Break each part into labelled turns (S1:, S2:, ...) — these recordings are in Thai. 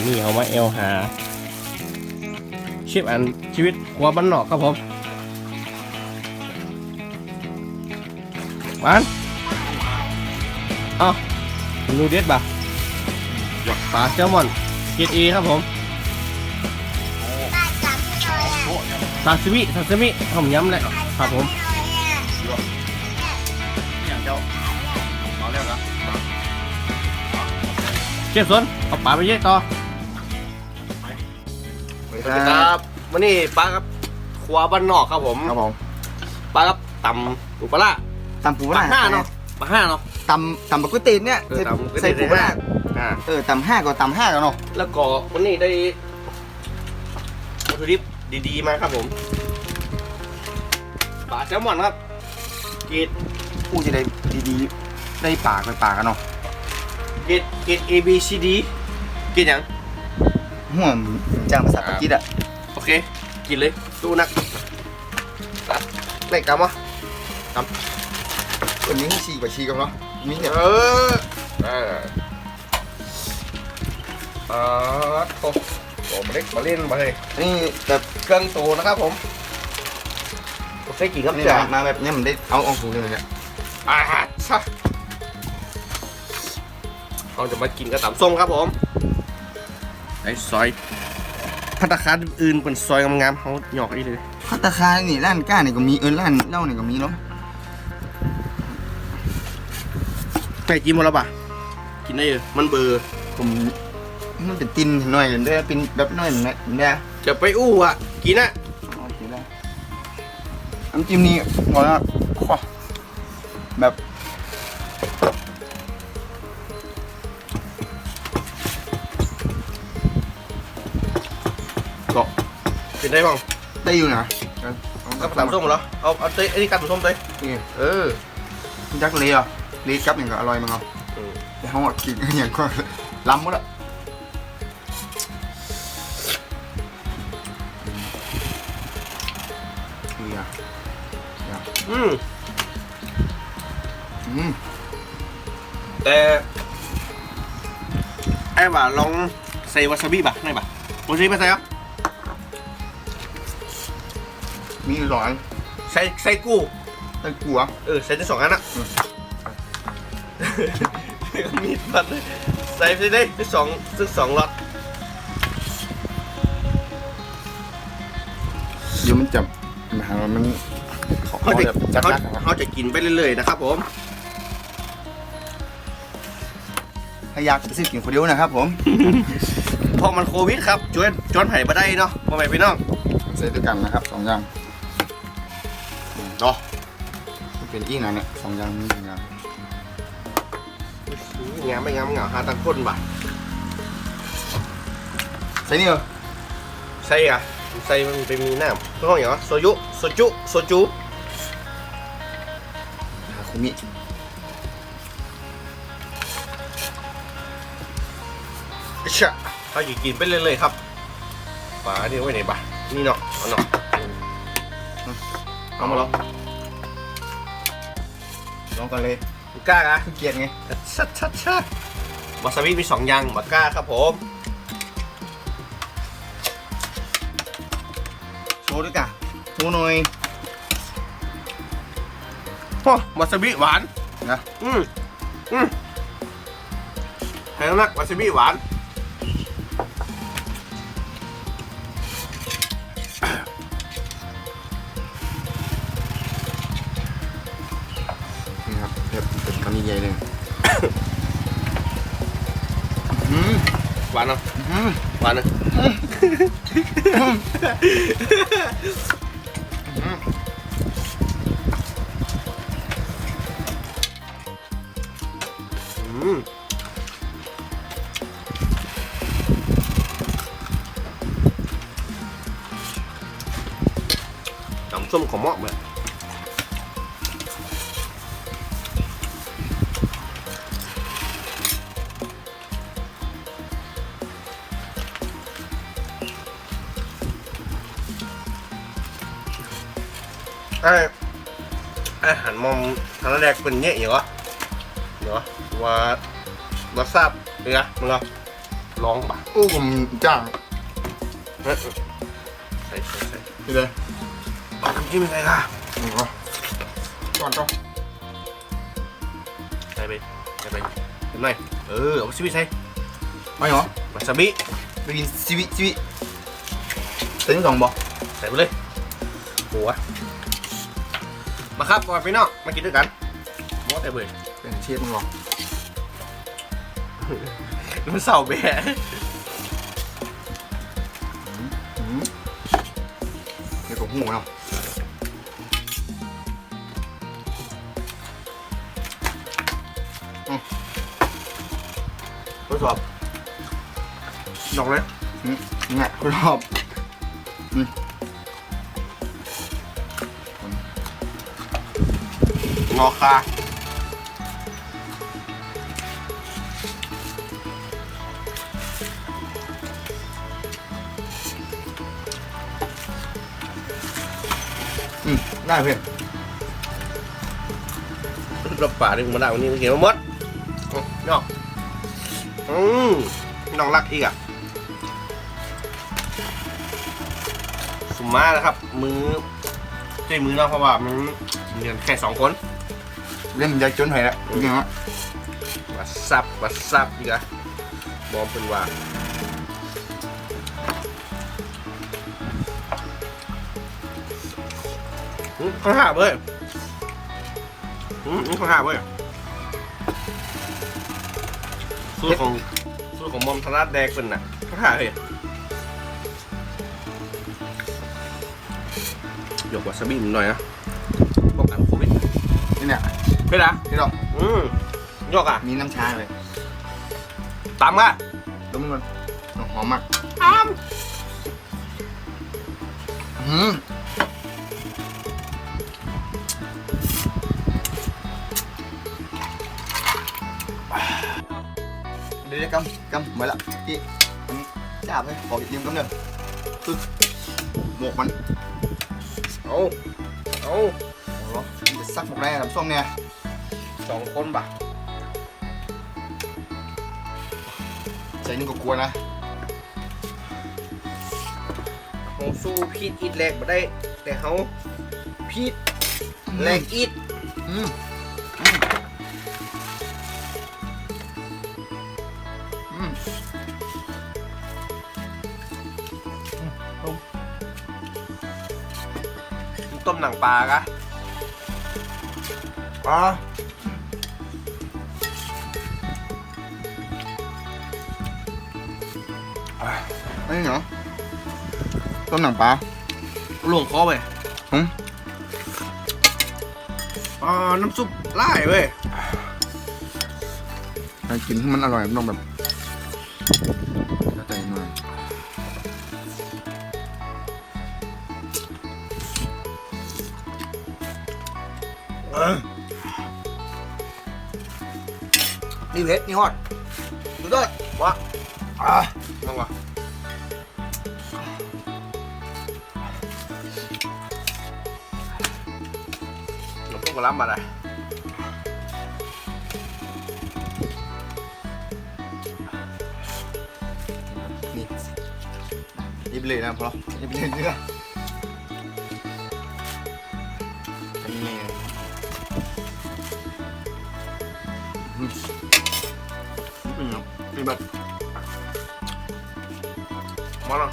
S1: วันนี้เขามาเอลหาชิปอันชีวิตครัวบ้านนอกครับผมมันเอ้าเมนูเด็ดบ่ะปลาแซลมอนเกรดเอครับผมซาซิมิซาซิมิผมย้ำเลยครับผม
S2: เจ้าเอาเรื่องนะ
S1: เชฟสนเอาปลาไปเยอะต่อ
S2: วัส
S1: สวัส
S2: ดี
S1: ดี
S2: ค
S1: ค
S2: รั
S1: รั
S2: บบ
S1: วันนี้ปลาครับครัวบ้านนอกครับผม
S2: ครับผม
S1: ปลาครับตำปูปลาร้า
S2: ตำปู
S1: ปลาห้าเนาะปลาห้าเนาะ
S2: ตำตำปกติเนี่ย
S1: เออตำปกติ
S2: ใส่ปูห้า
S1: อ่า
S2: เออตำห้าก็ตำห้ากันเนาะ
S1: แล้วก็วันนี้ได้วัตถุดิบดีๆมาครับผมปลาแซลมอนครับเกรด
S2: กูจะได้ดีๆได้ปากไปปากกันเนาะ
S1: เกรดเกรด A B C D เกรดหยัง
S2: ห่วงจ้างภาษาปากีสอะ
S1: โอเค กินเลยดูนักตัดไหนกำวะ
S2: วันนี้ให้ชีกว่าชีกันเนาะมีเนี่ย
S1: เออเออเออโอ้โหมาเล็กมาเล่นมาเลย
S2: นี่แบบ
S1: เครื่องโตนะครับผมผมใส่กี่ครับ
S2: นี่
S1: จ่า
S2: มามาแบบเนี้ยมันได้เอาเอาหูเลยเนี่ย
S1: อาหารซะเราจะมากินกระตำส้มครับผม ไอ้ซอยพัตตาคารอื่นเป็นซอยงามๆเขาหยอกอีเลย
S2: พัตตาคารนี่ร้านก้านี่ก็มีเออร้านเหล้านี่ก็มีเนาะ
S1: ไก่กินหมดแล้วป่ะกินได้เลยมันเบื่อ
S2: ผมมันเป็นตินหน่อยเด้อเป็นแบบน้อยหน่อยเด้อ
S1: จะไปอู้อะกินอะ
S2: โอเคได้น้ำจิ้มนี่บอกว่าว้าแบบ
S1: กินได้บ้าง
S2: ได้อยู่นะ
S1: กับตำส้มเหรอ เอาเอาเต้ยไอ้นี่กับตำส้มเต้ย
S2: นี่
S1: เออ
S2: ยักษ์เลยอะลีกับอย่างก็อร่อยมั้งเอาแต่เขาอะกินอย่างก็ล้ำหมดอะนี่อะ
S1: อืม
S2: อืม
S1: แต่ไอ้บ่าลองใส่วาซาบิบ่ะไหนบ่ะวาซาบิมาใส่เหรอ
S2: มีหลอน
S1: ใส่ใส่กู้
S2: ตะกัว
S1: เออใส่ได้สองอันอะ
S2: อืม
S1: มีดมันใส่ไปได้ได้สองซึ่งสองล็อต
S2: เดี๋ยวมันจะมาหาว่ามันเขา
S1: เขาจะ
S2: แบบจัด
S1: เขา
S2: หนักอะ
S1: เขาจะกินไปเรื่อยๆนะครับผม
S2: ถ้าอยากจะซื้อกินคนเดียวนะครับผม
S1: เพราะมันโควิดครับจวนจวนไผ่มาได้เนาะพ่อแม่พี่น้อง
S2: ใส่ด้วยกันนะครับสองอย่าง
S1: เนาะ
S2: มันเป็นอีกนะเนี่ยสองอย่างนี้สองอย่าง
S1: งามไม่งามเหงาหาตังคนบ่ะ
S2: ใส่นี่เหรอ
S1: ใส่อะใส่มันเป็นมีน้ำต้องอย่างวะโซยุโซจุโซจู
S2: ทาคุมิ
S1: อิชะเขาอยู่กินไปเรื่อยๆครับปลาเนี่ยไว้ไหนบ่ะนี่เนาะเอาเนาะ
S2: เอามาลองลองกันเลย
S1: กล้าอะ
S2: คือเกลียดไง
S1: ชัดชัดชัดวาซาบิมีสองอย่างบักกล้าครับผม
S2: โชว์ด้วยกันโชว์หน่อย
S1: โอ้วาซาบิหวาน
S2: นะ
S1: อืมอืมให้น้ำหนักวาซาบิหวาน
S2: นี่ ใหญ่ๆเลยอืม
S1: หวานเนาะ
S2: อืม
S1: หวานเนาะอืมน้ำส้มของหม้อแบบ ไอ้อาหารมอมทางแรกเป็นเนี่ยอย่างวะเนาะว่าว่าทราบเป็นไงมึงเหรอลองปะ
S2: โอ้ผมจ้าง
S1: เฮ้ยใส่ใส่ใส่
S2: นี่เลย
S1: เอาน้ำจิ้มยังไงค่ะ
S2: นี่ก็ก่อนก็
S1: ใส่ไปใส่ไปเห็นไหมเออเอาวาซาบิใส่
S2: ไม่เหรอ
S1: วาซาบิ
S2: ไปกินซีวิซีวิเต็งสองบอก
S1: ใส่ไปเลยหัว มาครับก่อนพี่น้องมากินด้วยกันมอสแต่เบื่อ
S2: เป็นเชฟมึงหรอ
S1: มันเศร้าแบะ
S2: อืมเดี๋ยวก็หูเนาะอืมทดสอบ
S1: ดอกเลย
S2: อืมนี่แหละทดสอบ
S1: งอคา
S2: อืมได้เพื่อน
S1: รับป่าดึงมาได้วันนี้มันเขียนว่ามดอืมน้องอืมน้องรักอีกอะสุมานะครับ มือใช้มือเนาะเพราะว่ามันมีกันแค่สองคน
S2: เล่นมันจะจนหอยแล้วจริงๆวะ
S1: วัดซับวัดซับอีกอะมองเป็นว่าอืมข้าวหาบเว้ยอืมอืมข้าวหาบเว้ยสูตรของสูตรของมอมธนาแดกเป็นน่ะข้าวหาบเฮ้ยหยกวาซาบินิดหน่อยนะ
S2: เนี่ย
S1: เฮ้ยนะ
S2: นี่หรอ
S1: อืมหยกอะ
S2: มีน้ำชาเลย
S1: ตามมา
S2: ดมมันหอมมาก
S1: ตาม
S2: อืมเดี๋ยวๆกำกำเหมือนละพี่มันจับเลยขอยืมกำเนิดตึ๊กหมวกมัน
S1: เอาเอา
S2: รอจะซักหมวกได้น้ำส้มเนี่ย
S1: สองคนปะ
S2: ใจนึงก็กลัวนะ
S1: เขาสู้พีดอีดแรกมาได้ แต่เขาพีดแรกอีด
S2: อืมอืมอืม
S1: ต้มหนังปลากะ
S2: อ่าอะนี่เหรอต้มหนังปลา
S1: หลวงคอไป
S2: หืม
S1: อ่าน้ำซุปไล่เว้ย
S2: ให้กินให้มันอร่อยมันต้องแบบแล้วใจหน่อย นี่เผ็ดนี่ฮอดดูด้วย
S1: วะ
S2: อะ
S1: นั่งวะน้ำซุปกระล้ำมาเลย
S2: นี่ยิบเลยนะพอยิบเลยเนื้อนนี้อืมนี่ นไงเป็นแบบ
S1: มาเนาะ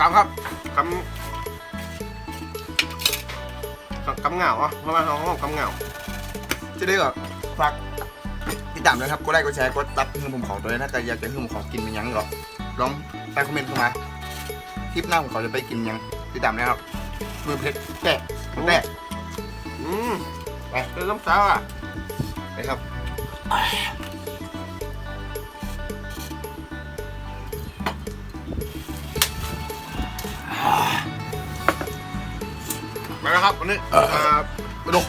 S1: กำครับกำกำเหงาอะเพระว่าเขาห้องกำเหงา
S2: จะได้แบบฝากติดตามนะครับกดไลค์กดแชร์กดตับเพื่อนผมขอตัวเลยถ้าใครอยากจะให้ผมขอกินเป็นยังก็ลองใต้คอมเมนต์เข้ามาคลิปหน้าผมขอจะไปกินยังติดตามนะครับ มือเพชรแตะแตะ
S1: อืมไปเป็นน้ำซาวอะ
S2: นะครับ
S1: ไปแล้วครับวันนี้อ่า
S2: ไปดู